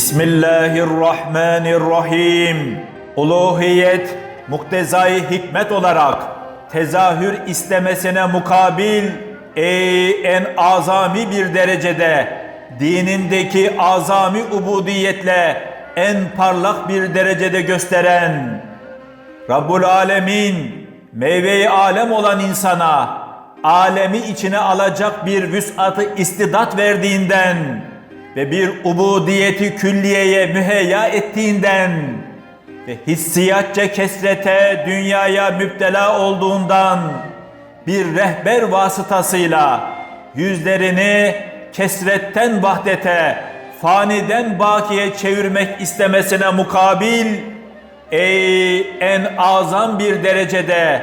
Bismillahirrahmanirrahim. Uluhiyet, muktezai hikmet olarak tezahür istemesine mukabil ey en azami bir derecede dinindeki azami ubudiyetle en parlak bir derecede gösteren Rabbul Alemin meyveyi alem olan insana alemi içine alacak bir vüsatı istidat verdiğinden ve bir ubudiyeti külliyeye müheyya ettiğinden ve hissiyatça kesrete dünyaya müptela olduğundan bir rehber vasıtasıyla yüzlerini kesretten vahdete, faniden bakiye çevirmek istemesine mukabil Ey en azam bir derecede,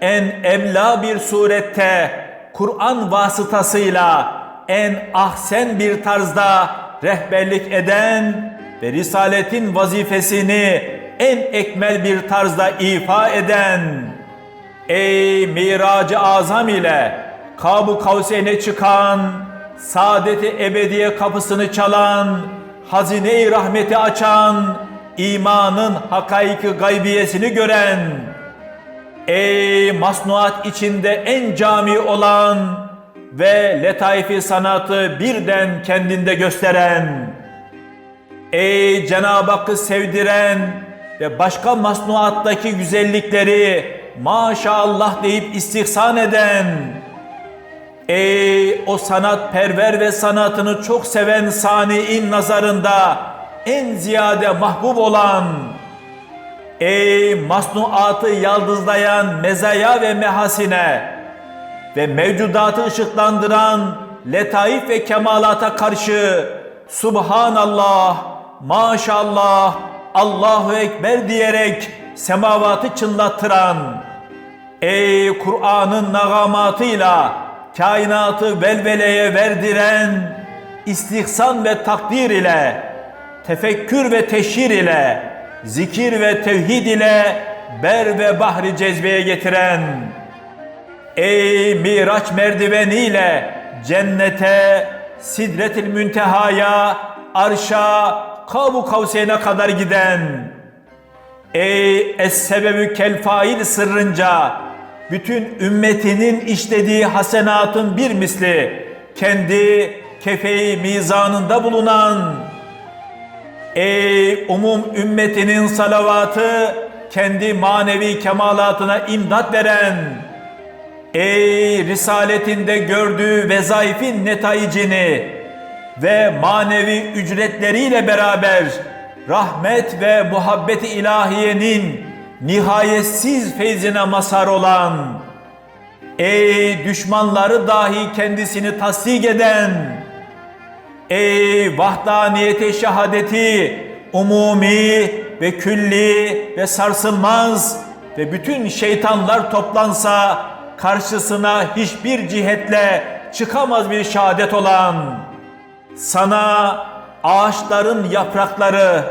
en emla bir surette, Kur'an vasıtasıyla en ahsen bir tarzda rehberlik eden ve Risaletin vazifesini en ekmel bir tarzda ifa eden, Ey miracı azam ile Kabu Kavseyn'e çıkan, saadeti ebediye kapısını çalan, hazine-i rahmeti açan, imanın hakaiki gaybiyesini gören, ey masnuat içinde en cami olan ve letaifi sanatı birden kendinde gösteren, ey Cenab-ı Hakk'ı sevdiren ve başka masnuattaki güzellikleri maşallah deyip istihsan eden, Ey o sanat perver ve sanatını çok seven sani'in nazarında en ziyade mahbub olan, ey masnuatı yaldızlayan mezaya ve mehasine ve mevcudatı ışıklandıran letaif ve kemalata karşı Subhanallah, maşallah, Allahu Ekber diyerek semavatı çınlattıran, ey Kur'an'ın nagamatıyla kainatı velveleye verdiren, istihsan ve takdir ile, tefekkür ve teşhir ile, zikir ve tevhid ile ber ve bahri cezbeye getiren, ey Miraç merdiveniyle cennete, sidretil müntehaya, arşa, kavu kavseyne kadar giden, ey es-sebebü kel sırrınca, bütün ümmetinin işlediği hasenatın bir misli, kendi kefeyi mizanında bulunan, Ey umum ümmetinin salavatı kendi manevi kemalatına imdat veren, ey risaletinde gördüğü vezaifin netayicini ve manevi ücretleriyle beraber rahmet ve muhabbeti ilahiyenin nihayetsiz feyzine mazhar olan, ey düşmanları dahi kendisini tasdik eden, Ey vahdaniyete şehadeti umumi ve külli ve sarsılmaz ve bütün şeytanlar toplansa karşısına hiçbir cihetle çıkamaz bir şehadet olan sana ağaçların yaprakları,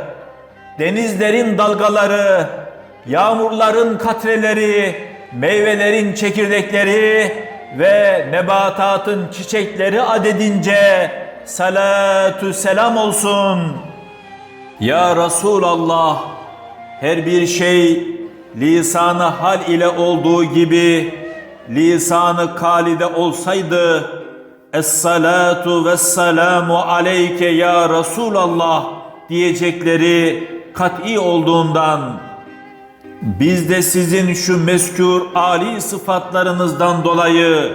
denizlerin dalgaları, yağmurların katreleri, meyvelerin çekirdekleri ve nebatatın çiçekleri adedince salatu selam olsun. Ya Resulallah her bir şey lisanı hal ile olduğu gibi lisanı kalide olsaydı Es-salatu ve selamu aleyke ya Resulallah diyecekleri kat'i olduğundan biz de sizin şu meskûr âli sıfatlarınızdan dolayı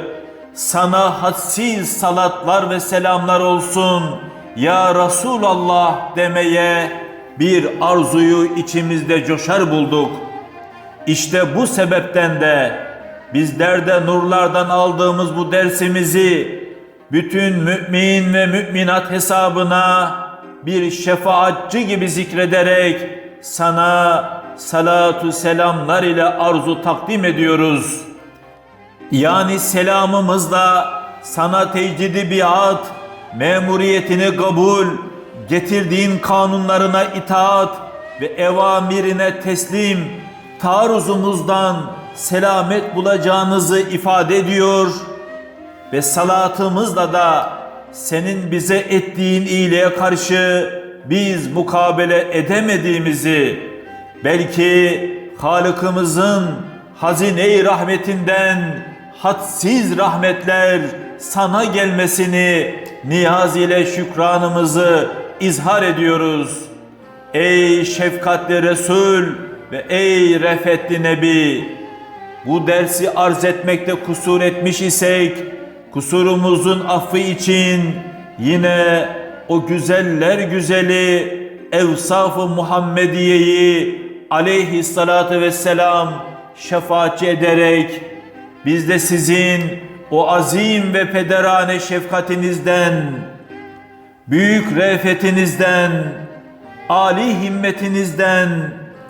sana hadsiz salatlar ve selamlar olsun ya Resulallah demeye bir arzuyu içimizde coşar bulduk. İşte bu sebepten de bizler de nurlardan aldığımız bu dersimizi bütün mümin ve müminat hesabına bir şefaatçi gibi zikrederek sana salatu selamlar ile arzu takdim ediyoruz. Yani selamımızla sana tecdidi biat, memuriyetini kabul, getirdiğin kanunlarına itaat ve evamirine teslim, taarruzumuzdan selamet bulacağınızı ifade ediyor ve salatımızla da senin bize ettiğin iyiliğe karşı biz mukabele edemediğimizi belki Halık'ımızın hazine-i rahmetinden hadsiz rahmetler sana gelmesini niyaz ile şükranımızı izhar ediyoruz. Ey şefkatli Resul ve ey refetli Nebi! Bu dersi arz etmekte kusur etmiş isek, kusurumuzun affı için yine o güzeller güzeli Evsaf-ı Muhammediye'yi aleyhissalatu vesselam şefaatçi ederek biz de sizin o azim ve pederane şefkatinizden, büyük re'fetinizden, âli himmetinizden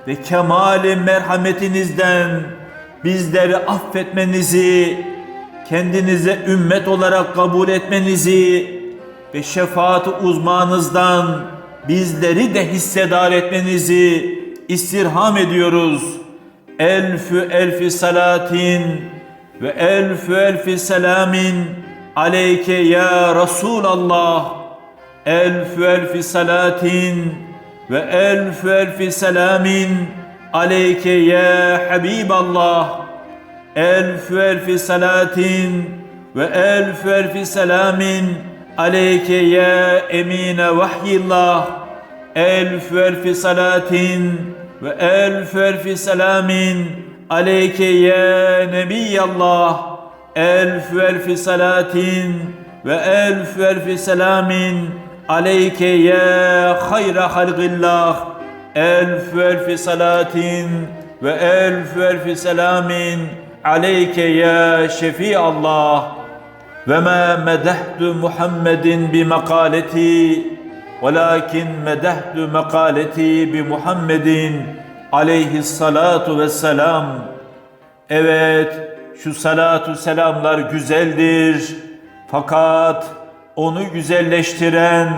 ve kemali merhametinizden bizleri affetmenizi, kendinize ümmet olarak kabul etmenizi ve şefaat uzmanınızdan bizleri de hissedar etmenizi istirham ediyoruz. Elfü elfi salatin ve elfü elfi selamin aleyke ya Resulallah. Elfü elfi salatin ve elfü elfi selamin aleyke ya Habiballah. Elfü elfi salatin ve elfü elfi selamin aleyke ya emine vahyillah. Elfü elfi salatin ve elfü elfi selamin aleyke ya nebiyallah. Elfü elfi salatin ve elfü elfi selamin aleyke ya hayra halgillah. Elfü elfi salatin ve elfü elfi selamin aleyke ya şefi Allah. Ve ma medehtu Muhammedin bi makaleti velakin medehtu makaleti bi Muhammedin aleyhissalatu vesselam. Evet, şu salatu selamlar güzeldir. Fakat onu güzelleştiren,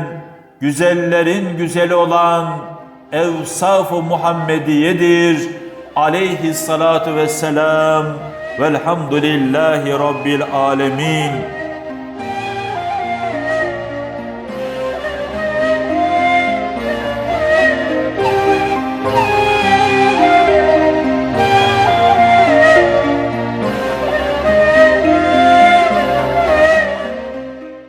güzellerin güzeli olan Evsaf-ı Muhammediyedir. Aleyhissalatu vesselam. Velhamdülillahi Rabbil alemin.